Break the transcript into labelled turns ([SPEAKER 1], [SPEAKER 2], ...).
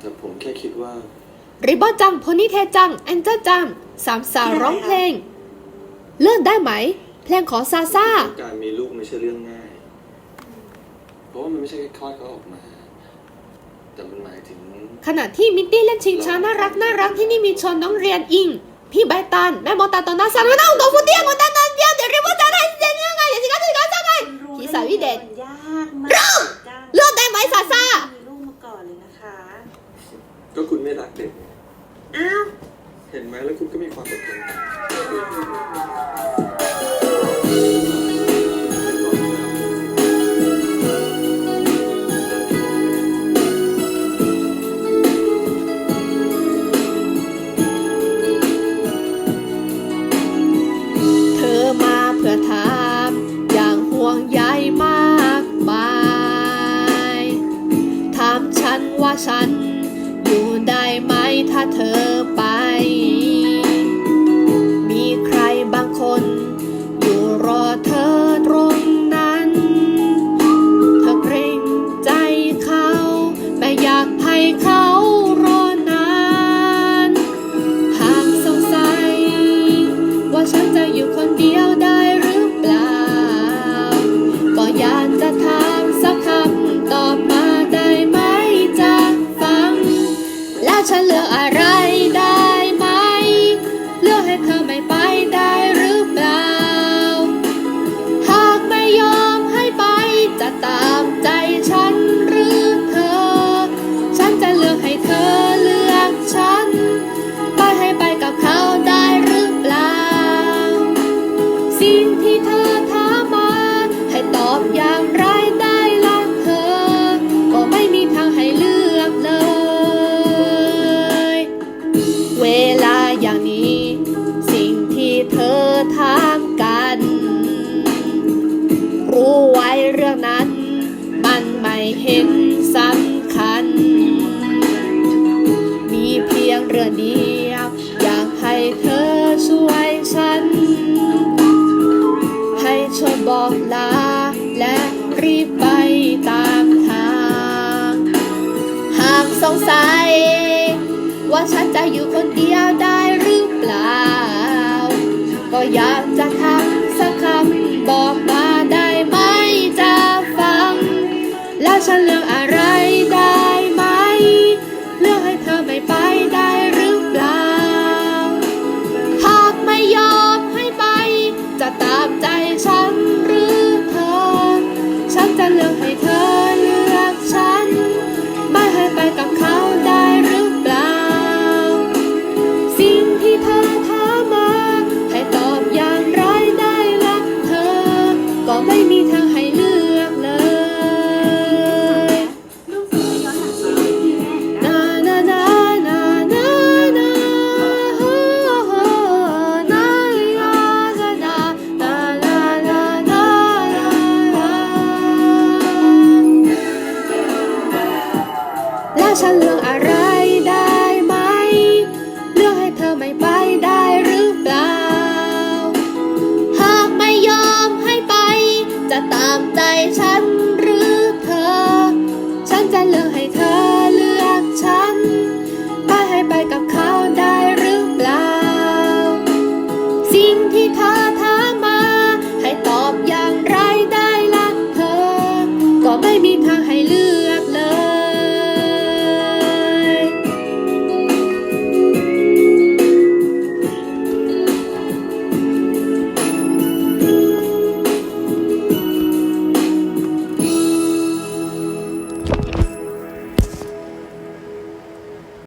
[SPEAKER 1] แต่ผมแค่คิดว่า
[SPEAKER 2] ริบบอนจังโพนี่เทจังแอนเจลจังสามสาวร้องเพลง เลื่อนได้ไหม เพลงของซาซา
[SPEAKER 1] การมีลูกไม่ใช่เรื่องง่าย เพราะว่ามันไม่ใช่แค่คลอดเขาออกมา แต่มันหมายถึง
[SPEAKER 2] ขณะที่มิตตี้เล่นชิงช้าน่ารักน่ารักที่นี่มีชนน้องเรียนอิง พี่ใบตานแม่มอตาตอนนาสารวนาอุตฟุเตียงอุตตา ก็
[SPEAKER 3] คุ
[SPEAKER 1] ณไม่รักเด็ก
[SPEAKER 3] อ้าว
[SPEAKER 1] เห็นไหมแล้วคุณก็มีความอดทน
[SPEAKER 2] เธอมาเพื่อถาม อย่างห่วงใยมากมาย ถามฉันว่าฉันอยู่ได้ไหม ถ้าเธอไป ไม่ไปได้ อเดียว อยากให้เธอช่วยฉัน ให้ช่วยบอกลา และรีบไปตามทาง หากสงสัย ว่าฉันจะอยู่คนเดียวได้หรือเปล่า ก็อยากจะถาม ฉันเลือกอะไรได้ไหม เลือกให้เธอไม่ไปได้หรือเปล่า หากไม่ยอมให้ไป จะตามใจฉันหรือเธอ ฉันจะเลือกให้เธอ